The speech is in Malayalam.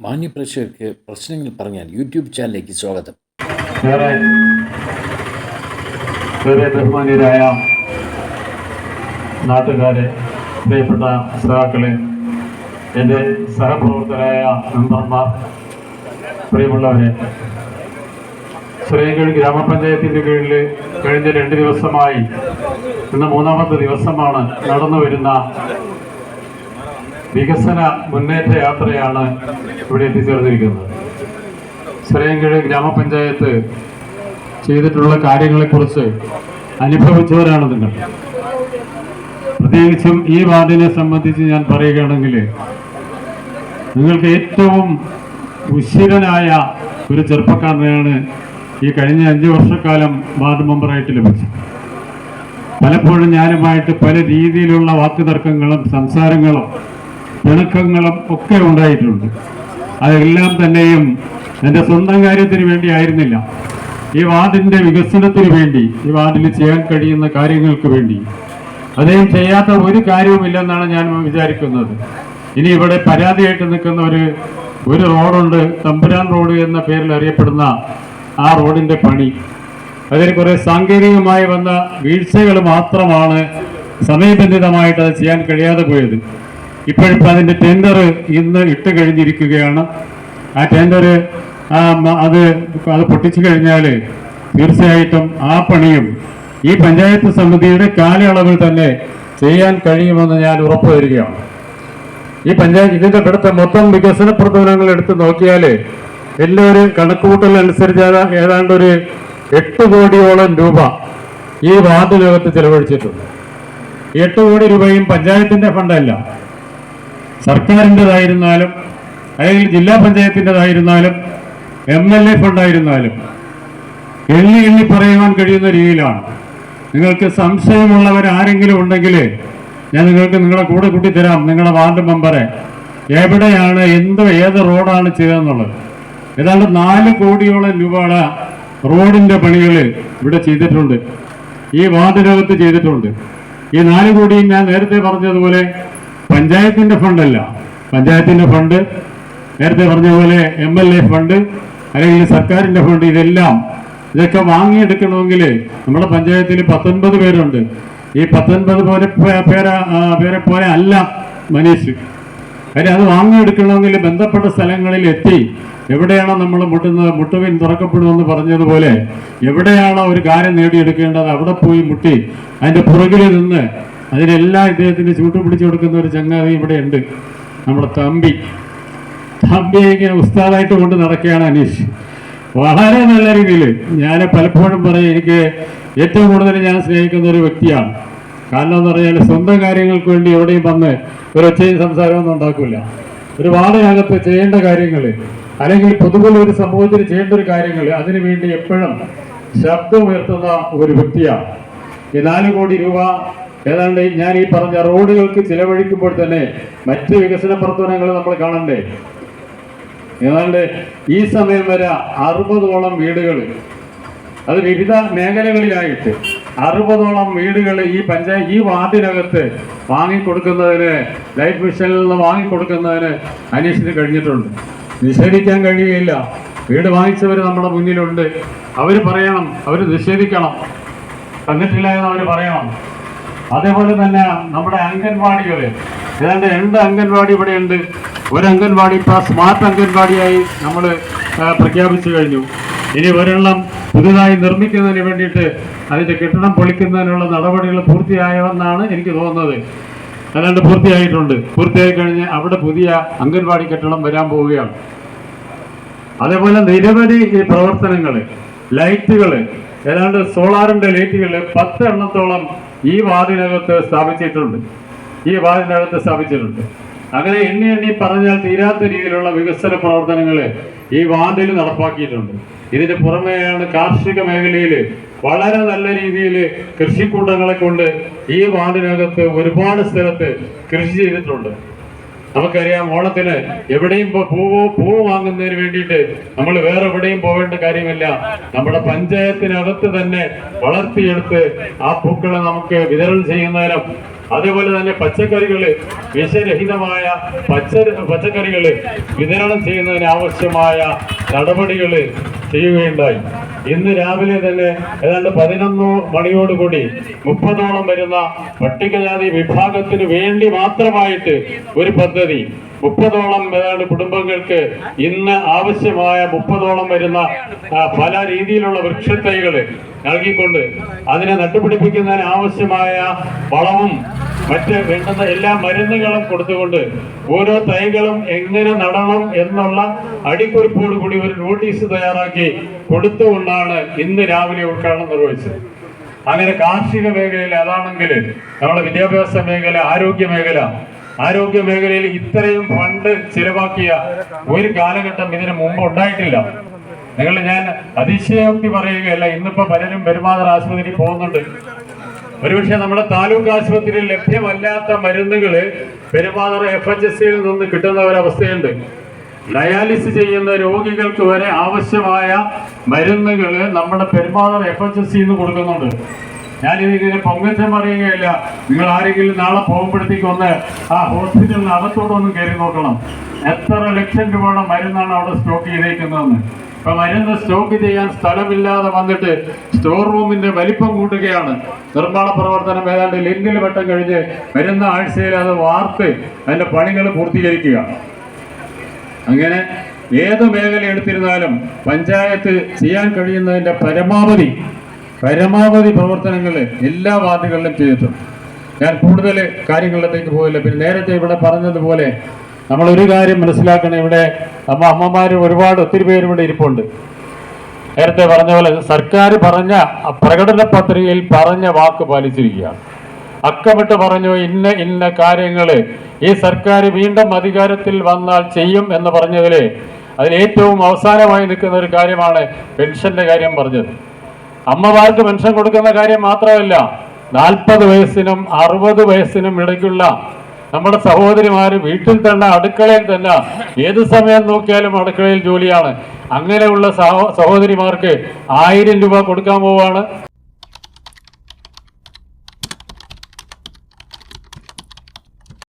മാന്യപ്രേക്ഷകർക്ക് പ്രശ്നങ്ങൾ പറഞ്ഞാൽ യൂട്യൂബ് ചാനലിലേക്ക് സ്വാഗതം. ബഹുമാനീയരായ നാട്ടുകാരെ പ്രിയപ്പെട്ട സഹാക്കളെ എന്റെ സഹപ്രവർത്തകരായ മെമ്പർമാർ പ്രിയമുള്ളവരെ ശ്രീകൾ ഗ്രാമപഞ്ചായത്തിന്റെ കീഴിൽ കഴിഞ്ഞ രണ്ട് ദിവസമായി ഇന്ന് മൂന്നാമത്തെ ദിവസമാണ് നടന്നു വരുന്ന വികസന മുന്നേറ്റ യാത്രയാണ് ഇവിടെ എത്തിച്ചേർന്നിരിക്കുന്നത്. ശ്രീയങ്കിഴ് ഗ്രാമപഞ്ചായത്ത് ചെയ്തിട്ടുള്ള കാര്യങ്ങളെക്കുറിച്ച് അനുഭവിച്ചവരാണ് നിങ്ങൾ. പ്രത്യേകിച്ചും ഈ വാർഡിനെ സംബന്ധിച്ച് ഞാൻ പറയുകയാണെങ്കിൽ നിങ്ങൾക്ക് ഏറ്റവും ഉശിരനായ ഒരു ചെറുപ്പക്കാരനെയാണ് ഈ കഴിഞ്ഞ അഞ്ച് വർഷക്കാലം വാർഡ് മെമ്പറായിട്ട് ലഭിച്ചത്. പലപ്പോഴും ഞാനുമായിട്ട് പല രീതിയിലുള്ള വാക്കുതർക്കങ്ങളും സംസാരങ്ങളും പിണക്കങ്ങളും ഒക്കെ ഉണ്ടായിട്ടുണ്ട്. അതെല്ലാം തന്നെയും എന്റെ സ്വന്തം കാര്യത്തിന് വേണ്ടി ആയിരുന്നില്ല. ഈ വാർഡിന്റെ വികസനത്തിന് വേണ്ടി ഈ വാർഡിൽ ചെയ്യാൻ കഴിയുന്ന കാര്യങ്ങൾക്ക് വേണ്ടി. അദ്ദേഹം ചെയ്യാത്ത ഒരു കാര്യവുമില്ലെന്നാണ് ഞാൻ വിചാരിക്കുന്നത്. ഇനി ഇവിടെ പരാതിയായിട്ട് നിൽക്കുന്ന ഒരു ഒരു റോഡുണ്ട് തമ്പുരാൻ റോഡ് എന്ന പേരിൽ അറിയപ്പെടുന്ന ആ റോഡിന്റെ പണി. അതിൽ കുറേ സാങ്കേതികമായി വന്ന വീഴ്ചകൾ മാത്രമാണ് സമയബന്ധിതമായിട്ട് അത് ചെയ്യാൻ കഴിയാതെ പോയത്. ഇപ്പോഴിപ്പോൾ അതിന്റെ ടെൻഡർ ഇന്ന് ഇട്ട് കഴിഞ്ഞിരിക്കുകയാണ്. ആ ടെൻഡർ അത് അത് പൊട്ടിച്ചു കഴിഞ്ഞാൽ തീർച്ചയായിട്ടും ആ പണിയും ഈ പഞ്ചായത്ത് സമിതിയുടെ കാലയളവിൽ തന്നെ ചെയ്യാൻ കഴിയുമെന്ന് ഞാൻ ഉറപ്പു വരികയാണ് ഈ പഞ്ചായത്ത് ഇതിന്റെ ഇവിടുത്തെ മൊത്തം വികസന പ്രവർത്തനങ്ങൾ എടുത്ത് നോക്കിയാൽ എല്ലാവരും കണക്കുകൂട്ടൽ അനുസരിച്ച് ഏതാണ്ട് ഒരു എട്ട് കോടിയോളം രൂപ ഈ വാർഡിനകത്ത് ചെലവഴിച്ചിട്ടുണ്ട്. എട്ട് കോടി രൂപയും പഞ്ചായത്തിന്റെ ഫണ്ടല്ല. സർക്കാരിന്റെതായിരുന്നാലും അല്ലെങ്കിൽ ജില്ലാ പഞ്ചായത്തിന്റെതായിരുന്നാലും എം എൽ എ ഫണ്ടായിരുന്നാലും എണ്ണി എണ്ണി പറയുവാൻ കഴിയുന്ന രീതിയിലാണ്. നിങ്ങൾക്ക് സംശയമുള്ളവർ ആരെങ്കിലും ഉണ്ടെങ്കിൽ ഞാൻ നിങ്ങൾക്ക് നിങ്ങളെ കൂടെ കൂട്ടിത്തരാം നിങ്ങളുടെ വാർഡ് മെമ്പറെ. എവിടെയാണ് എന്ത് ഏത് റോഡാണ് ചെയ്തതെന്നുള്ളത്. ഏതാണ്ട് നാല് കോടിയോളം രൂപയുടെ റോഡിന്റെ പണികൾ ഇവിടെ ചെയ്തിട്ടുണ്ട്. ഈ വാർഡിനകത്ത് ചെയ്തിട്ടുണ്ട്. ഈ നാല് കോടിയും ഞാൻ നേരത്തെ പറഞ്ഞതുപോലെ പഞ്ചായത്തിന്റെ ഫണ്ടല്ല. പഞ്ചായത്തിന്റെ ഫണ്ട് നേരത്തെ പറഞ്ഞ പോലെ എം എൽ എ ഫണ്ട് അല്ലെങ്കിൽ സർക്കാരിന്റെ ഫണ്ട് ഇതെല്ലാം ഇതൊക്കെ വാങ്ങിയെടുക്കണമെങ്കിൽ നമ്മുടെ പഞ്ചായത്തിൽ പത്തൊൻപത് പേരുണ്ട്. ഈ പത്തൊൻപത് പോലെ പേരെ പേരെ പോലെ അല്ല മനീഷ്. കാര്യം അത് വാങ്ങിയെടുക്കണമെങ്കിൽ ബന്ധപ്പെട്ട സ്ഥലങ്ങളിൽ എത്തി എവിടെയാണോ നമ്മൾ മുട്ടുന്നത് മുട്ടുവിൻ തുറക്കപ്പെടുമെന്ന് പറഞ്ഞതുപോലെ എവിടെയാണോ ഒരു കാര്യം നേടിയെടുക്കേണ്ടത് അവിടെ പോയി മുട്ടി. അതിന്റെ പുറകിൽ നിന്ന് അതിനെല്ലാം ഇദ്ദേഹത്തിന്റെ ചൂട്ട് പിടിച്ചു കൊടുക്കുന്ന ഒരു ചങ്ങാതി ഇവിടെ ഉണ്ട് നമ്മുടെ തമ്പി. തമ്പിയെ ഇങ്ങനെ ഉസ്താദായിട്ട് കൊണ്ട് നടക്കുകയാണ് അനീഷ്. വളരെ നല്ല രീതിയിൽ ഞാൻ പലപ്പോഴും പറയും എനിക്ക് ഏറ്റവും കൂടുതൽ ഞാൻ സ്നേഹിക്കുന്ന ഒരു വ്യക്തിയാണ്. കാരണം എന്ന് പറഞ്ഞാൽ സ്വന്തം കാര്യങ്ങൾക്ക് വേണ്ടി എവിടെയും വന്ന് ഒരു ഒച്ചയും സംസാരമൊന്നും ഉണ്ടാക്കില്ല ഒരു വാടകത്ത് ചെയ്യേണ്ട കാര്യങ്ങൾ അല്ലെങ്കിൽ പൊതുപോലെ ഒരു സമൂഹത്തിൽ ചെയ്യേണ്ട ഒരു കാര്യങ്ങൾ അതിനു വേണ്ടി എപ്പോഴും ശബ്ദമുയർത്തുന്ന ഒരു വ്യക്തിയാണ്. ഈ നാല് കോടി രൂപ ഏതാണ്ട് ഞാൻ ഈ പറഞ്ഞ റോഡുകൾക്ക് ചിലവഴിക്കുമ്പോൾ തന്നെ മറ്റ് വികസന പ്രവർത്തനങ്ങൾ നമ്മൾ കാണണ്ടേ? ഏതാണ്ട് ഈ സമയം വരെ അറുപതോളം വീടുകൾ അത് വിവിധ മേഖലകളിലായിട്ട് അറുപതോളം വീടുകൾ ഈ പഞ്ചായത്ത് ഈ വാർഡിനകത്ത് വാങ്ങിക്കൊടുക്കുന്നതിന് ലൈഫ് മിഷനിൽ നിന്ന് വാങ്ങിക്കൊടുക്കുന്നതിന് അന്വേഷിച്ച് കഴിഞ്ഞിട്ടുണ്ട്. നിഷേധിക്കാൻ കഴിയുകയില്ല. വീട് വാങ്ങിച്ചവർ നമ്മുടെ മുന്നിലുണ്ട്. അവർ പറയണം അവർ നിഷേധിക്കണം. തന്നിട്ടില്ല എന്ന് അവർ പറയണം. അതേപോലെ തന്നെ നമ്മുടെ അംഗൻവാടികൾ ഏതാണ്ട് രണ്ട് അംഗൻവാടി ഇവിടെ ഉണ്ട് ഒരു അംഗൻവാടി ഇപ്പോൾ സ്മാർട്ട് അംഗൻവാടിയായി നമ്മൾ പ്രഖ്യാപിച്ചു കഴിഞ്ഞു. ഇനി ഒരെണ്ണം പുതുതായി നിർമ്മിക്കുന്നതിന് വേണ്ടിയിട്ട് അതിന്റെ കെട്ടിടം പൊളിക്കുന്നതിനുള്ള നടപടികൾ പൂർത്തിയായെന്നാണ് എനിക്ക് തോന്നുന്നത്. അല്ലാണ്ട് പൂർത്തിയായിട്ടുണ്ട്. പൂർത്തിയായി കഴിഞ്ഞ് അവിടെ പുതിയ അംഗൻവാടി കെട്ടിടം വരാൻ പോവുകയാണ്. അതേപോലെ നിരവധി ഈ പ്രവർത്തനങ്ങൾ ലൈറ്റുകൾ ഏതാണ്ട് സോളാറിന്റെ ലൈറ്റുകൾ പത്ത് എണ്ണത്തോളം ഈ വാതിനകത്ത് സ്ഥാപിച്ചിട്ടുണ്ട്. ഈ വാതിനകത്ത് സ്ഥാപിച്ചിട്ടുണ്ട്. അങ്ങനെ എണ്ണി എണ്ണി പറഞ്ഞാൽ തീരാത്ത രീതിയിലുള്ള വികസന പ്രവർത്തനങ്ങൾ ഈ വാർഡിൽ നടപ്പാക്കിയിട്ടുണ്ട്. ഇതിന് പുറമെയാണ് കാർഷിക മേഖലയിൽ വളരെ നല്ല രീതിയിൽ കൃഷിക്കൂട്ടങ്ങളെ കൊണ്ട് ഈ വാർഡിനകത്ത് ഒരുപാട് സ്ഥലത്ത് കൃഷി ചെയ്തിട്ടുണ്ട്. നമുക്കറിയാം ഓണത്തിന് എവിടെയും പൂവ് പൂവ് വാങ്ങുന്നതിന് വേണ്ടിയിട്ട് നമ്മൾ വേറെ എവിടെയും പോകേണ്ട കാര്യമില്ല. നമ്മുടെ പഞ്ചായത്തിനകത്ത് തന്നെ വളർത്തിയെടുത്ത് ആ പൂക്കളെ നമുക്ക് വിതരണം ചെയ്യുന്നതിനും അതേപോലെ തന്നെ പച്ചക്കറികൾ വിഷരഹിതമായ പച്ച പച്ചക്കറികൾ വിതരണം ചെയ്യുന്നതിന് ആവശ്യമായ നടപടികൾ ചെയ്യുകയുണ്ടായി. ഇന്ന് രാവിലെ തന്നെ ഏതാണ്ട് പതിനൊന്ന് മണിയോടുകൂടി മുപ്പതോളം വരുന്ന പട്ടികജാതി വിഭാഗത്തിന് വേണ്ടി മാത്രമായിട്ട് ഒരു പദ്ധതി മുപ്പതോളം ഏതാണ്ട് കുടുംബങ്ങൾക്ക് ഇന്ന് ആവശ്യമായ മുപ്പതോളം വരുന്ന പല രീതിയിലുള്ള വൃക്ഷത്തൈകൾ നൽകിക്കൊണ്ട് അതിനെ നട്ടുപിടിപ്പിക്കുന്നതിന് ആവശ്യമായ വളവും മറ്റ് വേണ്ടുന്ന എല്ലാ മരുന്നുകളും കൊടുത്തുകൊണ്ട് ഓരോ തൈകളും എങ്ങനെ നടണം എന്നുള്ള അടിക്കുറിപ്പോട് കൂടി ഒരു നോട്ടീസ് തയ്യാറാക്കി കൊടുത്തുകൊണ്ടാണ് ഇന്ന് രാവിലെ ഉദ്ഘാടനം നിർവഹിച്ചത്. അങ്ങനെ കാർഷിക മേഖലയിൽ അതാണെങ്കിൽ നമ്മുടെ വിദ്യാഭ്യാസ മേഖല ആരോഗ്യ മേഖല ആരോഗ്യ മേഖലയിൽ ഇത്രയും ഫണ്ട് ചിലവാക്കിയ ഒരു കാലഘട്ടം ഇതിനു മുമ്പ് ഉണ്ടായിട്ടില്ല. നിങ്ങൾ ഞാൻ അതിശയോക്തി പറയുകയല്ല ഇന്നിപ്പോ പലരും പെരുമാതർ ആശുപത്രി പോകുന്നുണ്ട്. ഒരുപക്ഷെ നമ്മുടെ താലൂക്ക് ആശുപത്രിയിൽ ലഭ്യമല്ലാത്ത മരുന്നുകൾ പെരുമാതറ എഫ് എച്ച് എസ് സിയിൽ നിന്ന് കിട്ടുന്ന ഒരവസ്ഥയുണ്ട് ഡയാലിസിസ് ചെയ്യുന്ന രോഗികൾക്ക് വരെ ആവശ്യമായ മരുന്നുകൾ നമ്മുടെ പെരുമാതറ എഫ് എച്ച് എസ് സിന്ന് കൊടുക്കുന്നുണ്ട്. ഞാൻ ഇതിങ്ങനെ പൊങ്കച്ചം പറയുകയില്ല. നിങ്ങൾ ആരെങ്കിലും നാളെ പോകുമ്പോഴത്തേക്ക് ഒന്ന് ആ ഹോസ്പിറ്റലിന് അകത്തോടൊന്നും കയറി നോക്കണം. എത്ര ലക്ഷം രൂപയുടെ മരുന്നാണ് അവിടെ സ്റ്റോക്ക് ചെയ്തേക്കുന്നതെന്ന്. ഇപ്പൊ മരുന്ന് സ്റ്റോക്ക് ചെയ്യാൻ സ്ഥലമില്ലാതെ വന്നിട്ട് സ്റ്റോർ റൂമിന്റെ വലിപ്പം കൂട്ടുകയാണ്. നിർമ്മാണ പ്രവർത്തനം ഏതാണ്ട് ലിങ്കിൽ വട്ടം കഴിഞ്ഞ് വരുന്ന ആഴ്ചയിൽ അത് വാർത്ത് അതിന്റെ പണികൾ പൂർത്തീകരിക്കുക. അങ്ങനെ ഏത് മേഖല എടുത്തിരുന്നാലും പഞ്ചായത്ത് ചെയ്യാൻ കഴിയുന്നതിന്റെ പരമാവധി പരമാവധി പ്രവർത്തനങ്ങൾ എല്ലാ വാർഡുകളിലും ചെയ്തിട്ടുണ്ട്. ഞാൻ കൂടുതൽ കാര്യങ്ങളിലേക്ക് പോയില്ല. പിന്നെ നേരത്തെ ഇവിടെ പറഞ്ഞതുപോലെ നമ്മൾ ഒരു കാര്യം മനസ്സിലാക്കണം. ഇവിടെ അമ്മ അമ്മമാർ ഒരുപാട് ഒത്തിരി പേര് ഇവിടെ ഇരിപ്പുണ്ട്. നേരത്തെ പറഞ്ഞ പോലെ സർക്കാർ പറഞ്ഞ പ്രകടന പത്രികയിൽ പറഞ്ഞ വാക്ക് പാലിച്ചിരിക്കുകയാണ് അക്കമിട്ട് പറഞ്ഞു ഇന്ന ഇന്ന കാര്യങ്ങൾ ഈ സർക്കാർ വീണ്ടും അധികാരത്തിൽ വന്നാൽ ചെയ്യും എന്ന് പറഞ്ഞതിൽ അതിൽ ഏറ്റവും അവസാനമായി നിൽക്കുന്ന ഒരു കാര്യമാണ് പെൻഷന്റെ കാര്യം പറഞ്ഞത്. അമ്മമാർക്ക് പെൻഷൻ കൊടുക്കുന്ന കാര്യം മാത്രമല്ല നാൽപ്പത് വയസ്സിനും അറുപത് വയസ്സിനും ഇടയ്ക്കുള്ള നമ്മുടെ സഹോദരിമാര് വീട്ടിൽ തന്നെ അടുക്കളയിൽ തന്നെ ഏത് സമയം നോക്കിയാലും അടുക്കളയിൽ ജോലിയാണ്. അങ്ങനെയുള്ള സഹോ സഹോദരിമാർക്ക് ആയിരം രൂപ കൊടുക്കാൻ പോവാണ്.